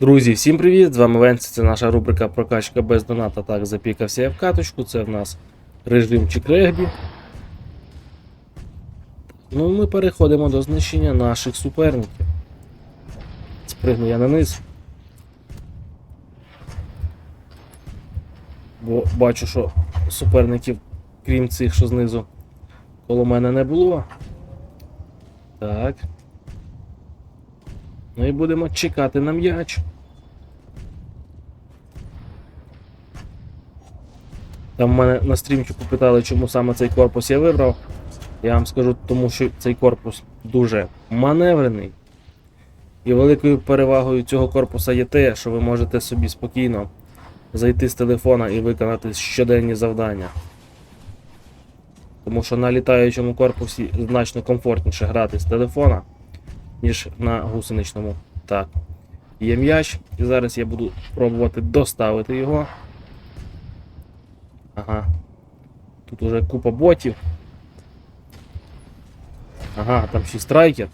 Друзі, всім привіт! З вами Венці, це наша рубрика Прокачка без доната. Так, запікався я в каточку. Це в нас режимчик регбі. Ну, ми переходимо до знищення наших суперників. Спригну я на низ. Бо бачу, що суперників, крім цих, що знизу, коло мене не було. Так. Ну і будемо чекати на м'яч. Там в мене на стрімчику питали, чому саме цей корпус я вибрав. Я вам скажу, тому що цей корпус дуже маневрений. І великою перевагою цього корпуса є те, що ви можете собі спокійно зайти з телефона і виконати щоденні завдання. Тому що на літаючому корпусі значно комфортніше грати з телефона, ніж на гусеничному. Так. Є м'яч, і зараз я буду пробувати доставити його. Ага. Тут уже купа ботів. Ага, там ще страйкер.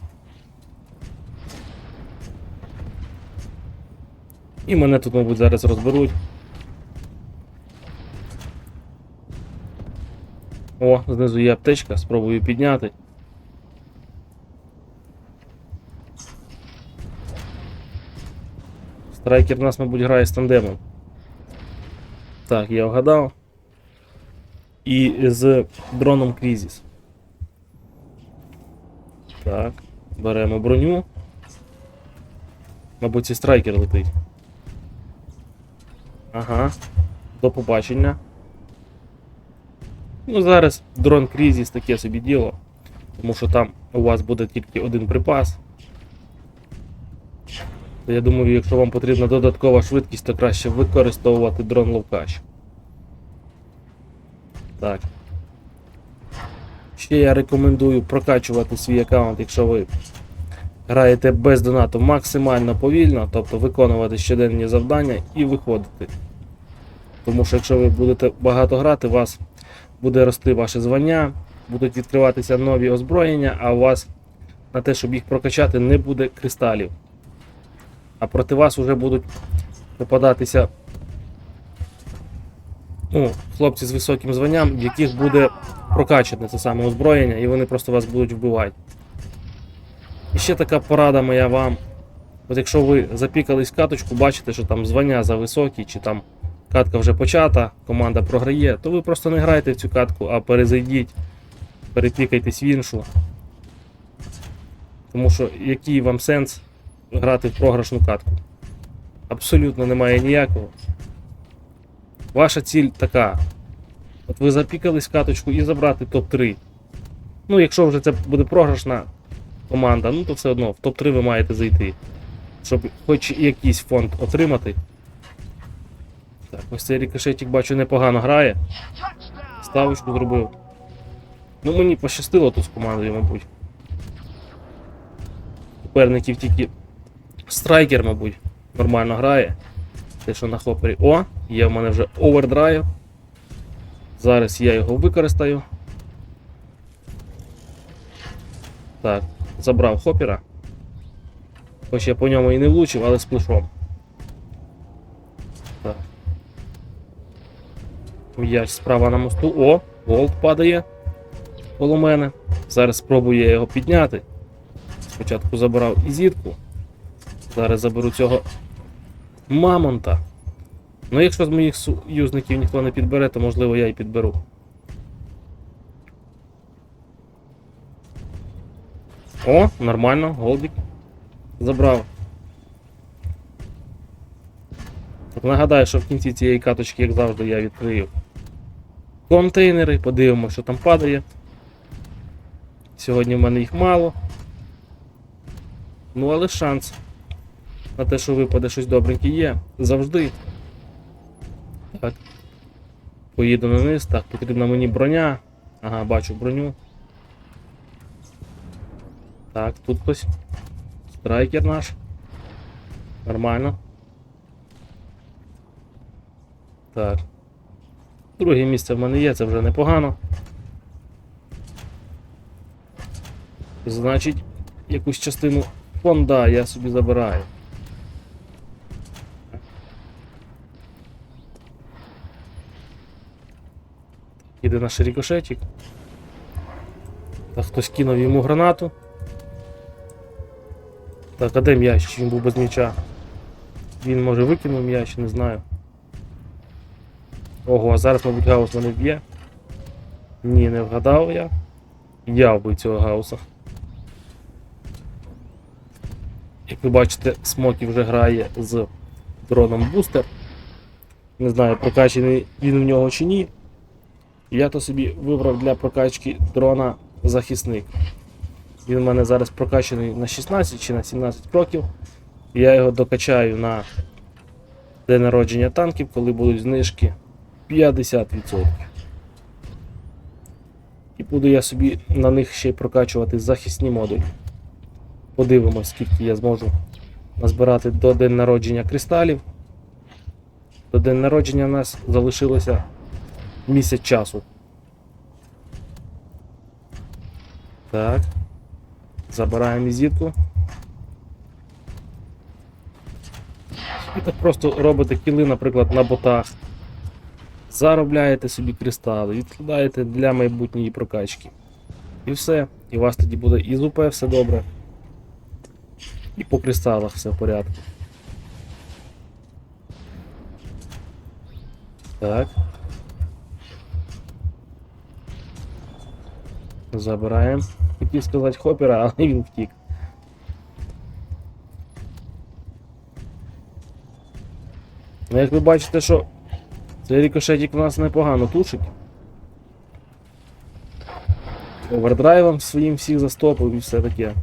І мене тут, мабуть, зараз розберуть. О, знизу є аптечка, спробую підняти. Страйкер в нас, мабуть, грає з тандемом. Так, я вгадав. І з дроном Крізіс. Так, беремо броню. Мабуть, і страйкер летить. Ага. До побачення. Ну, зараз дрон Крізіс таке собі діло. Тому що там у вас буде тільки один припас. Я думаю, якщо вам потрібна додаткова швидкість, то краще використовувати дрон Ловкач. Так. Ще я рекомендую прокачувати свій аккаунт, якщо ви граєте без донату максимально повільно, тобто виконувати щоденні завдання і виходити. Тому що якщо ви будете багато грати, у вас буде рости ваше звання, будуть відкриватися нові озброєння, а у вас на те, щоб їх прокачати, не буде кристалів. А проти вас вже будуть попадатися ну, хлопці з високим званням, в яких буде прокачане це саме озброєння, і вони просто вас будуть вбивати. І ще така порада моя вам. От якщо ви запікались каточку, бачите, що там звання за високі, чи там катка вже почата, команда програє, то ви просто не грайте в цю катку, а перезайдіть, перепікайтесь в іншу. Тому що який вам сенс грати в програшну катку? Абсолютно немає ніякого. Ваша ціль така. От ви запікались каточку і забрати топ-3. Ну, якщо вже це буде програшна команда, ну то все одно в топ-3 ви маєте зайти. Щоб хоч якийсь фонд отримати. Так, ось цей рикошетик бачу непогано грає. Ставочку зробив. Ну мені пощастило тут з командою, мабуть. Суперників тільки страйкер, мабуть, нормально грає. Те, що на хопері. О, є в мене вже овердрайв. Зараз я його використаю. Так, забрав хопера. Хоч я по ньому і не влучив, але з плешом. Так. М'яч справа на мосту. О, голд падає коло мене. Зараз спробую я його підняти. Спочатку забрав і зітку. Зараз заберу цього мамонта. Ну, якщо з моїх союзників ніхто не підбере, то можливо я і підберу. О, нормально, голдик. Забрав. Нагадаю, що в кінці цієї каточки, як завжди, я відкрию контейнери, подивимося, що там падає. Сьогодні в мене їх мало. Ну, але шанс на те, що випаде щось добреньке є. Завжди. Так. Поїду на низ. Так, потрібна мені броня. Ага, бачу броню. Так, тут хтось. Страйкер наш. Нормально. Так. Друге місце в мене є, це вже непогано. Значить, якусь частину фонда я собі забираю. Їде наш рикошетик. Так, хтось кинув йому гранату. Так, а де м'яч? Чи Він був без м'яча. Він може викинув м'яч, не знаю. Ого, а зараз, мабуть, гаус мене вб'є. Ні, не вгадав я. Я вбив цього гауса. Як ви бачите, Смокі вже грає з дроном бустер. Не знаю, прокачаний він в нього чи ні. Я то собі вибрав для прокачки дрона захисник. Він в мене зараз прокачаний на 16 чи на 17 кроків. Я його докачаю на день народження танків, коли будуть знижки 50%. І буду я собі на них ще й прокачувати захисні модулі. Подивимось, скільки я зможу назбирати до день народження кристалів. До день народження у нас залишилося місяць часу. Так. Забираємо візитку. І так просто робите кіли, наприклад, на ботах. Заробляєте собі кристали, відкладаєте для майбутньої прокачки. І все. І у вас тоді буде і з УП все добре. І по кристалах все в порядку. Так. Забираємо. Хотів сказати хопера, але він втік. Ну, як ви бачите, що цей рикошетик у нас непогано тушить. Овердрайвом своїм всіх застопив і все таке.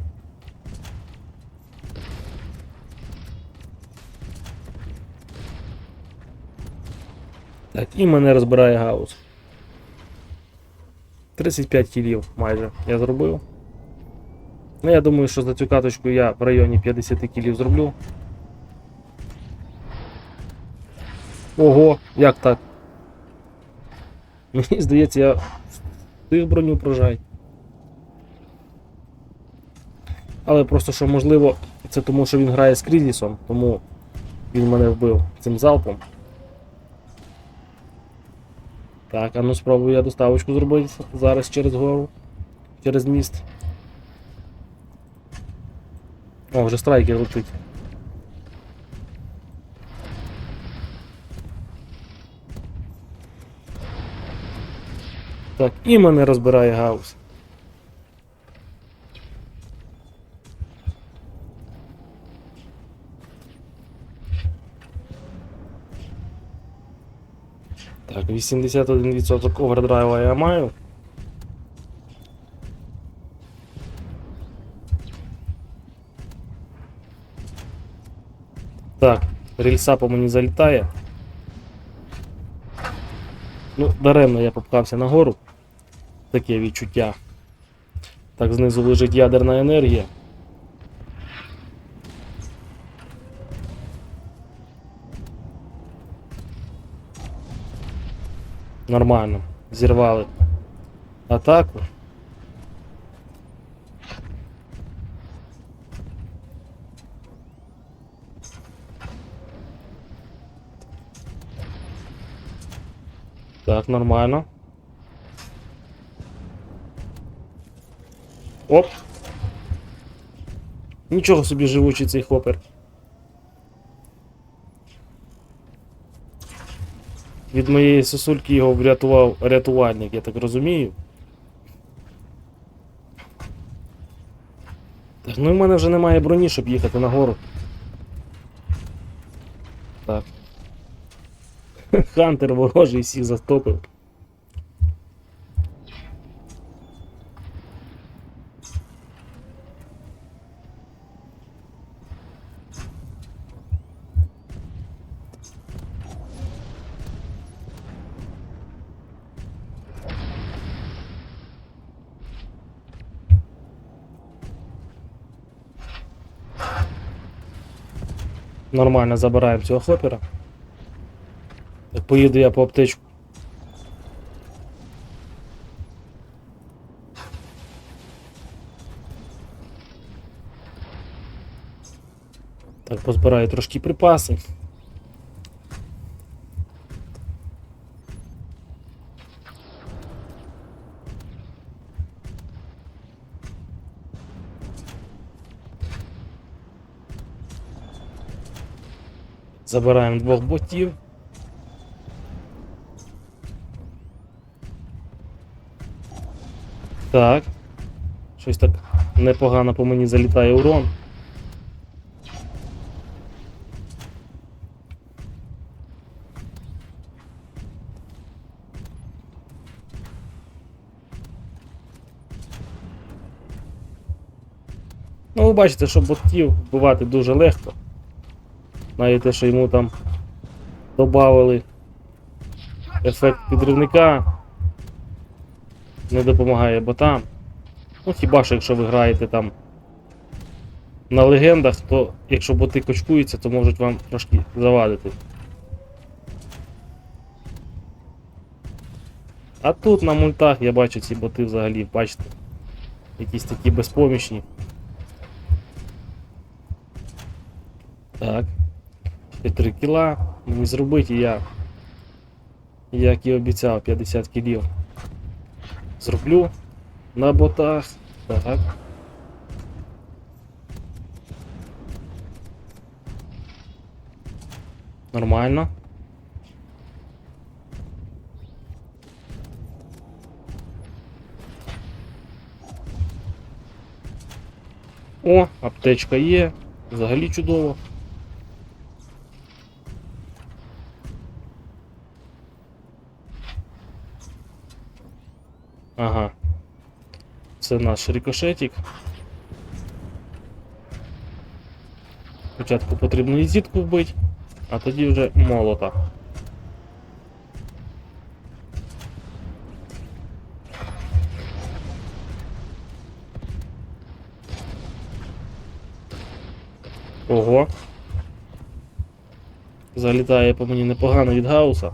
Так, і мене розбирає гаус. 35 кілів майже я зробив. Ну, я думаю, що за цю каточку я в районі 50 кілів зроблю. Ого, як так? Мені здається, я встиг броню прожай. Але просто що можливо, це тому, що він грає з Крізісом, тому він мене вбив цим залпом. Так, а ну спробую я доставочку зробити зараз через гору. Через міст. О, вже страйкер летить. Так, і мене розбирає гаус. Так, 81% овердрайва я маю. Так, рельса по мені залітає. Ну, даремно я попхався нагору. Таке відчуття. Так, знизу лежить ядерна енергія. Нормально. Зірвали атаку. Так, нормально. Оп. Нічого собі живучий цей хопер. Від моєї сосульки його врятував рятувальник, я так розумію. Так, ну і в мене вже немає броні, щоб їхати нагору. Так. Хантер ворожий всіх застопив. Нормально забираємо цього хопера. Так поїду я по аптечку. Так, позбираю трошки припаси. Забираємо двох ботів. Так. Щось так непогано по мені залітає урон. Ну, ви бачите, що ботів вбивати дуже легко. Навіть те, що йому там додали ефект підривника, не допомагає ботам. Ну, хіба що якщо ви граєте там на легендах, то якщо боти кочкуються, то можуть вам трошки завадити. А тут на мультах я бачу ці боти взагалі, бачите, якісь такі безпомічні. Так. Ще 3 кіла. Мені зробити я. Як і обіцяв, 50 кілів. Зроблю на ботах. Так. Нормально. О, аптечка є. Взагалі чудово. Ага. Це наш рикошетик. Спочатку потрібно і зітку вбити, а тоді вже молота. Ого. Залітає по мені непогано від гауса.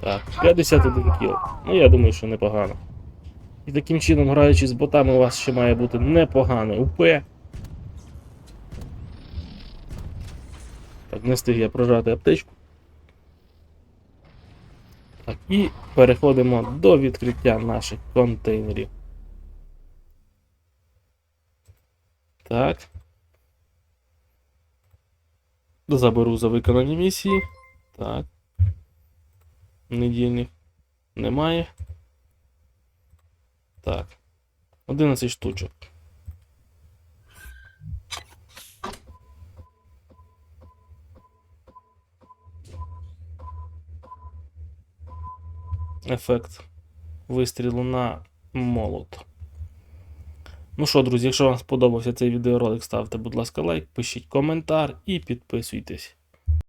Так, 51 кіл. Ну я думаю, що непогано. І таким чином, граючи з ботами, у вас ще має бути непогане УП. Так, не встиг я прожати аптечку. Так, і переходимо до відкриття наших контейнерів. Так. Заберу за виконані місії. Так. Недільних немає. Так. 11 штучок. Ефект вистрілу на молот. Ну що, друзі, якщо вам сподобався цей відеоролик, ставте, будь ласка, лайк, пишіть коментар і підписуйтесь.